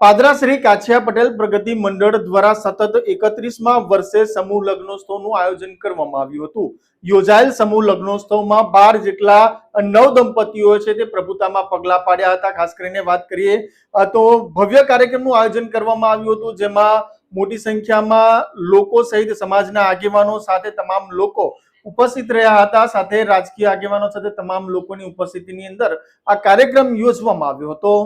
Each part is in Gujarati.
પાદરા શ્રી કાછિયા પટેલ પ્રગતિ મંડળ દ્વારા સતત એકત્રીસમાં વર્ષે સમૂહ લગ્નોત્સવનું આયોજન કરવામાં આવ્યું હતું. યોજાયેલ સમૂહ લગ્નોત્સવમાં બાર જેટલા નવ દંપતીઓ છે તે પ્રભુતામાં પગલા પાડ્યા હતા. ખાસ કરીને વાત કરીએ તો ભવ્ય કાર્યક્રમનું આયોજન કરવામાં આવ્યું હતું, જેમાં મોટી સંખ્યામાં લોકો સહિત સમાજના આગેવાનો સાથે તમામ લોકો ઉપસ્થિત રહ્યા હતા. સાથે રાજકીય આગેવાનો સાથે તમામ લોકોની ઉપસ્થિતિની અંદર આ કાર્યક્રમ યોજવામાં આવ્યો હતો.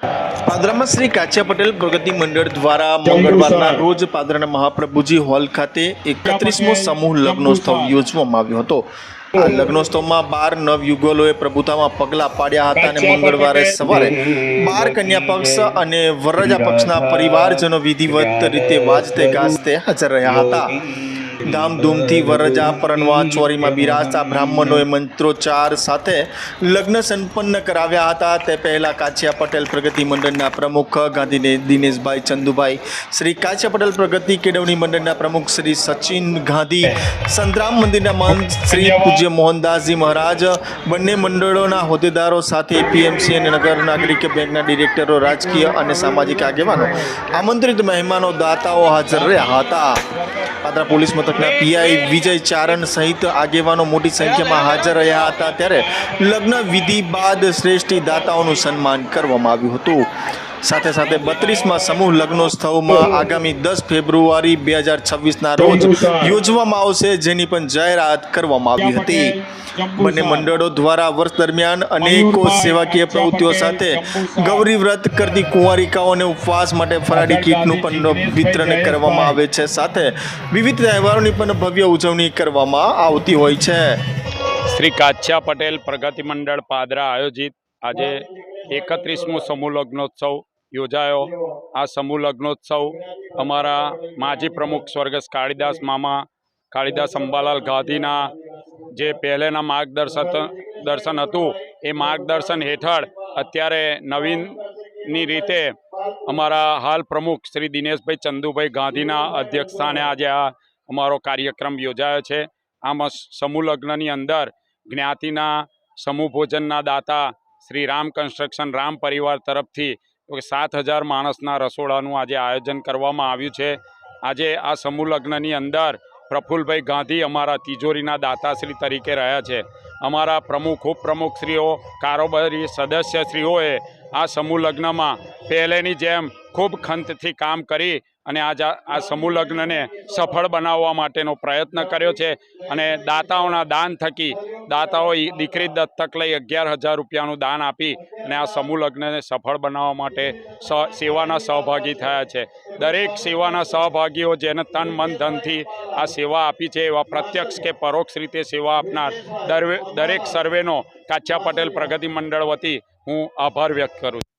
પાદરામાં શ્રી કાચ્યા પટેલ પ્રગતિ મંડળ દ્વારા મંગળવારના રોજ પાદરાના મહાપ્રભુજી હોલ ખાતે એકત્રીસમો સમૂહ લગ્નોત્સવ યોજવામાં આવ્યો હતો. આ લગ્નોત્સવમાં બાર નવ યુગલોએ પ્રભુતામાં પગલા પાડ્યા હતા અને મંગળવારે સવારે બાર કન્યા પક્ષ અને વરરાજા પક્ષના પરિવારજનો વિધિવત રીતે વાજતે ગાજતે હાજર રહ્યા હતા. ધામધૂમથી વરજા પરણવા ચોરીમાં બિરાજતા બ્રાહ્મણોએ મંત્રોચ્ચાર સાથે લગ્ન સંપન્ન કરાવ્યા હતા. તે પહેલા કાછિયા પટેલ પ્રગતિ મંડળના પ્રમુખ ગાંધી દિનેશભાઈ ચંદુભાઈ, શ્રી કાછિયા પટેલ પ્રગતિ કેળવણી મંડળના પ્રમુખ, શ્રી સચિન ગાંધી, સંતરામ મંદિરના મહંત શ્રી પૂજ્ય મોહનદાસજી મહારાજ, બંને મંડળોના હોદ્દેદારો સાથે પીએમસી અને નગર નાગરિક બેંકના ડિરેક્ટરો, રાજકીય અને સામાજિક આગેવાનો, આમંત્રિત મહેમાનો, દાતાઓ હાજર રહ્યા હતા. પાદરા પોલીસ મથકના પીઆઈ વિજય ચારણ સહિત આગેવાનો મોટી સંખ્યામાં હાજર રહ્યા હતા. ત્યારે લગ્ન વિધિ બાદ શ્રેષ્ઠી દાતાઓનું સન્માન કરવામાં આવ્યું હતું. સાથે સાથે બત્રીસમાં સમૂહ લગ્નોત્સવમાં આગામી દસ ફેબ્રુઆરી બે હજાર છવ્વીસના રોજ યોજવામાં આવશે જેની પણ જાહેરાત કરવામાં આવી હતી. બંને મંડળો દ્વારા વર્ષ દરમિયાન અનેકો સેવાકીય પ્રવૃત્તિઓ સાથે ગૌરી વ્રત કરતી કુંવારિકાઓને ઉપવાસ માટે ફરાળી કીટનું પણ વિતરણ કરવામાં આવે છે. સાથે વિવિધ તહેવારોની પણ ભવ્ય ઉજવણી કરવામાં આવતી હોય છે. શ્રી કાચ્યા પટેલ પ્રગતિ મંડળ પાદરા આયોજિત આજે એકત્રીસમો સમૂહ લગ્નોત્સવ યોજાયો. આ સમૂહ લગ્નોત્સવ અમારા માજી પ્રમુખ સ્વર્ગસ્થ કાળીદાસ મામા, કાળીદાસ અંબાલાલ ગાંધીના જે પહેલેના માર્ગદર્શન દર્શન હતું, એ માર્ગદર્શન હેઠળ અત્યારે નવીનની રીતે અમારા હાલ પ્રમુખ શ્રી દિનેશભાઈ ચંદુભાઈ ગાંધીના અધ્યક્ષસ્થાને આજે આ અમારો કાર્યક્રમ યોજાયો છે. આમાં સમૂહ લગ્નની અંદર જ્ઞાતિના, સમૂહ ભોજનના દાતા શ્રી રામ કન્સ્ટ્રક્શન રામ પરિવાર તરફથી સાત હજાર માણસના રસોડાનું આજે આયોજન કરવામાં આવ્યું છે. આજે આ સમૂહ લગ્નની અંદર પ્રફુલભાઈ ગાંધી અમારા તિજોરીના દાતાશ્રી તરીકે રહ્યા છે. અમારા પ્રમુખ, ઉપપ્રમુખશ્રીઓ, કારોબારી સદસ્યશ્રીઓએ આ સમૂહ લગ્નમાં પહેલેની જેમ ખૂબ ખંતથી કામ કરી અને આજ આ સમૂહ લગ્નને સફળ બનાવવા માટેનો પ્રયત્ન કર્યો છે અને દાતાઓના દાન થકી દાતાઓ દીકરી દત્તક લઈ અગિયાર હજાર રૂપિયાનું દાન આપી અને આ સમૂહ લગ્નને સફળ બનાવવા માટે સેવાના સહભાગી થયા છે. દરેક સેવાના સહભાગીઓ જેને તન, મન, ધનથી આ સેવા આપી છે એવા પ્રત્યક્ષ કે પરોક્ષ રીતે સેવા આપનાર દરેક સર્વેનો કાચ્યા પટેલ પ્રગતિ મંડળ વતી હું આભાર વ્યક્ત કરું છું.